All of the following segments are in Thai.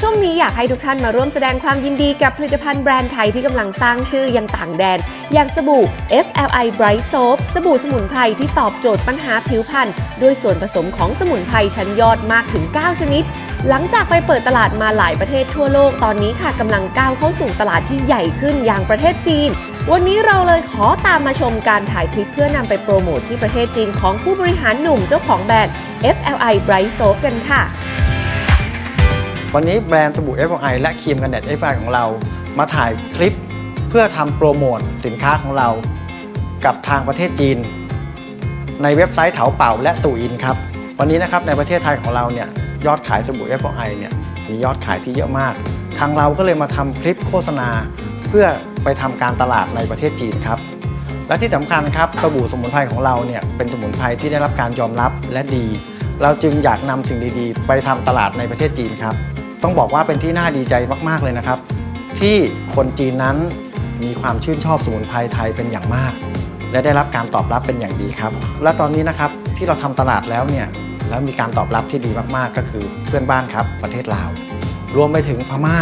ช่วงนี้อยากให้ทุกท่านมาร่วมแสดงความยินดีกับผลิตภัณฑ์แบรนด์ไทยที่กำลังสร้างชื่อยังต่างแดน อย่างสบู่ FLI Bright Soap สบู่สมุนไพรที่ตอบโจทย์ปัญหาผิวพรรณด้วยส่วนผสมของสมุนไพรชั้นยอดมากถึง 9 ชนิด หลังจากไปเปิดตลาดมาหลายประเทศทั่วโลกตอนนี้ค่ะกำลังก้าวเข้าสู่ตลาดที่ใหญ่ขึ้นอย่างประเทศจีน วันนี้เราเลยขอตามมาชมการถ่ายคลิปเพื่อนำไปโปรโมทที่ประเทศจีนของผู้บริหารหนุ่มเจ้าของแบรนด์ FLI Bright Soap กันค่ะ วันนี้แบรนด์สบู่ FI และครีมกันแดด FI ของเรา มาถ่ายคลิปเพื่อทำโปรโมทสินค้าของเรา กับทางประเทศจีน ในเว็บไซต์เถาเป่าและตู่อินครับ วันนี้นะครับในประเทศไทยของเราเนี่ยยอดขายสบู่ FI เนี่ยมียอดขายที่เยอะมาก ทางเราก็เลยมาทำคลิปโฆษณา เพื่อไปทำการตลาดในประเทศจีนครับและที่สำคัญครับสบู่สมุนไพรของเราเนี่ยเป็นสมุนไพรที่ได้รับการยอมรับและดี เราจึงอยากนำสิ่งดีๆ ไปทำตลาดในประเทศจีนครับ ต้องบอกว่าเป็นที่น่าดีใจมากๆเลยนะครับ ที่คนจีนนั้นมีความชื่นชอบสมุนไพรไทยเป็นอย่างมาก และได้รับการตอบรับเป็นอย่างดีครับ และตอนนี้นะครับที่เราทำตลาดแล้วเนี่ยแล้วมีการตอบรับที่ดีมากๆ ก็คือเพื่อนบ้านครับ ประเทศลาว รวมไปถึงพม่า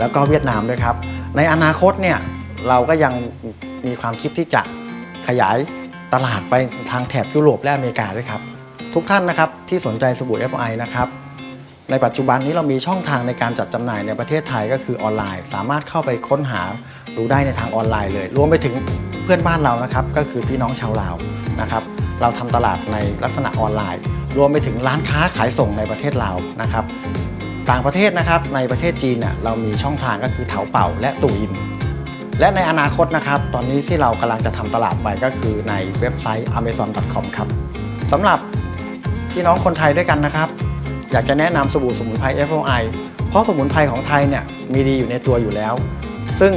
แล้วก็เวียดนามด้วยครับ ในอนาคตเนี่ยเราก็ยังมีความคิดที่จะขยายตลาดไปทางแถบยุโรปและอเมริกาด้วยครับ ทุกท่านนะครับที่สนใจสบู่ FI นะครับ ในปัจจุบันนี้เรามีช่องทางในการจัดจำหน่ายในประเทศไทยก็คือออนไลน์ สามารถเข้าไปค้นหาดูได้ในทางออนไลน์เลย รวมไปถึงเพื่อนบ้านเรานะครับ ก็คือพี่น้องชาวลาวนะครับ เราทำตลาดในลักษณะออนไลน์ รวมไปถึงร้านค้าขายส่งในประเทศลาวนะครับ ต่างประเทศนะครับในประเทศจีนเนี่ยเรามีช่องทางก็คือเถาเป่าและตู่อิน และในอนาคตนะครับ ตอนนี้ที่เรากำลังจะทำตลาดไปก็คือในเว็บไซต์ amazon.com ครับสำหรับพี่น้องคนไทยด้วยกันนะครับ อยากจะแนะนำสบู่สมุนไพร FOI เพราะสมุนไพรของไทยเนี่ยมีดีอยู่ในตัวอยู่แล้ว ซึ่ง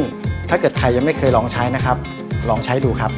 ถ้าเกิดใครยังไม่เคยลองใช้นะครับ ลองใช้ดูครับ